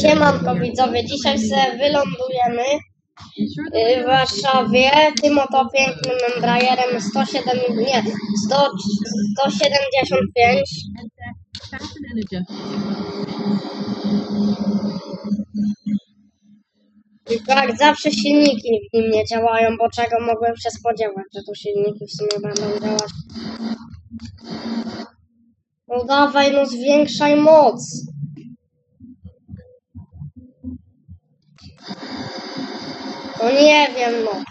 Siemanko widzowie, dzisiaj sobie wylądujemy w Warszawie tym oto pięknym Embraerem 107, nie, 100, 175 Fasten and adjust. Tylko jak zawsze silniki w nim nie działają, bo czego mogłem się spodziewać, że tu silniki w sumie będą działać. No dawaj, no zwiększaj moc. No nie wiem, no.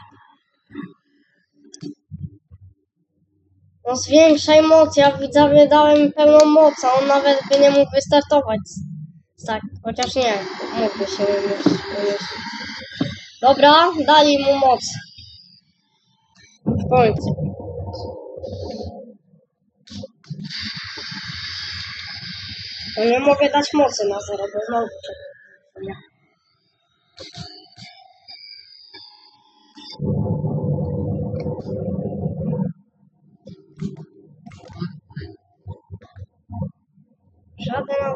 No zwiększaj moc, ja widzowie dałem pełną moc, a on nawet by nie mógł wystartować. Tak, chociaż nie, mógłby się umieścić. Dobra, dali mu moc. W końcu. No nie mogę dać mocy na zero, bo znowu czekam. Joga na you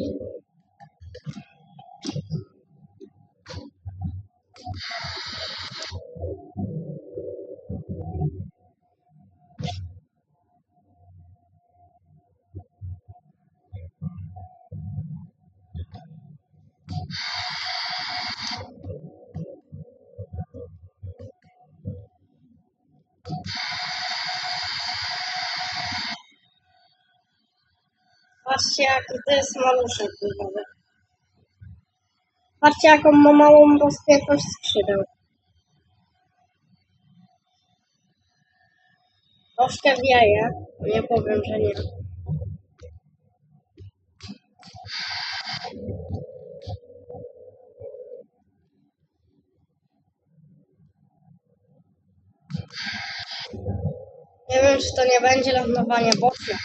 Patrzcie, jaki to jest maluszek widzowie. Patrzcie, jaką ma małą rozpiętość skrzydeł. Troszkę wieje, nie powiem, że nie. Czy to nie będzie lądowanie boczne.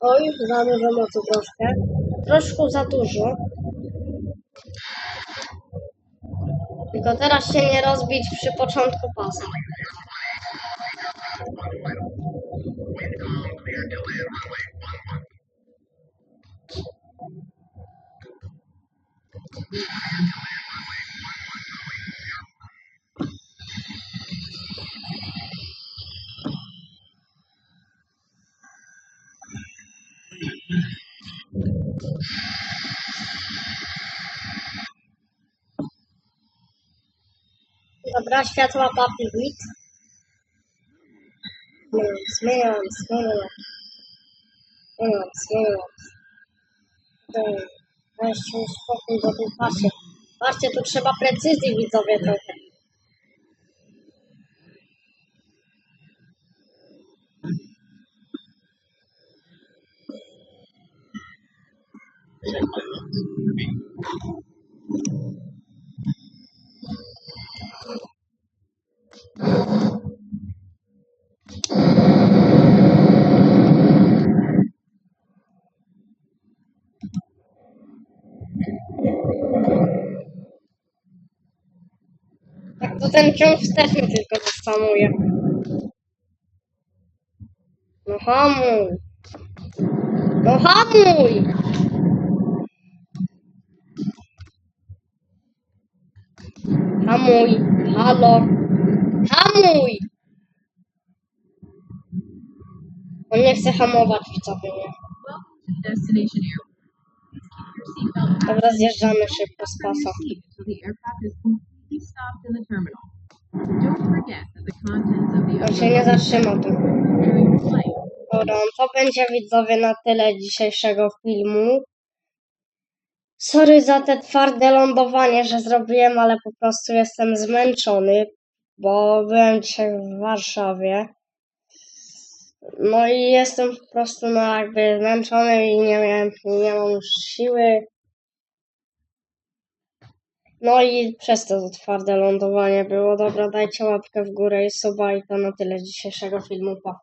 Oj, za dużo mocy troszkę. Troszkę za dużo. Tylko teraz się nie rozbić przy początku pasa. abraço fiatul la papiguit. Smeam, smeam, smeam, smeam. Smeam. Weźcie spokój do tej pasie. Patrzcie, tu trzeba precyzji widzowie trochę. Tak to ten ciąg wsteczny tylko zastanuje. No hamuj. No hamuj! Hamuj. Halo. Hamuj! On nie chce hamować widzowie, nie? Dobra, zjeżdżamy szybko z pasa. Completely stopped in the terminal. Don't forget that the contents of the On się nie tu. Dobra, no to będzie widzowie na tyle dzisiejszego filmu. Sorry za te twarde lądowanie, że zrobiłem, ale po prostu jestem zmęczony, bo byłem dzisiaj w Warszawie. No i jestem po prostu no jakby zmęczony i nie miałem, nie mam już siły. No i przez to twarde lądowanie było. Dobra, dajcie łapkę w górę i suba i to na tyle dzisiejszego filmu. Pa.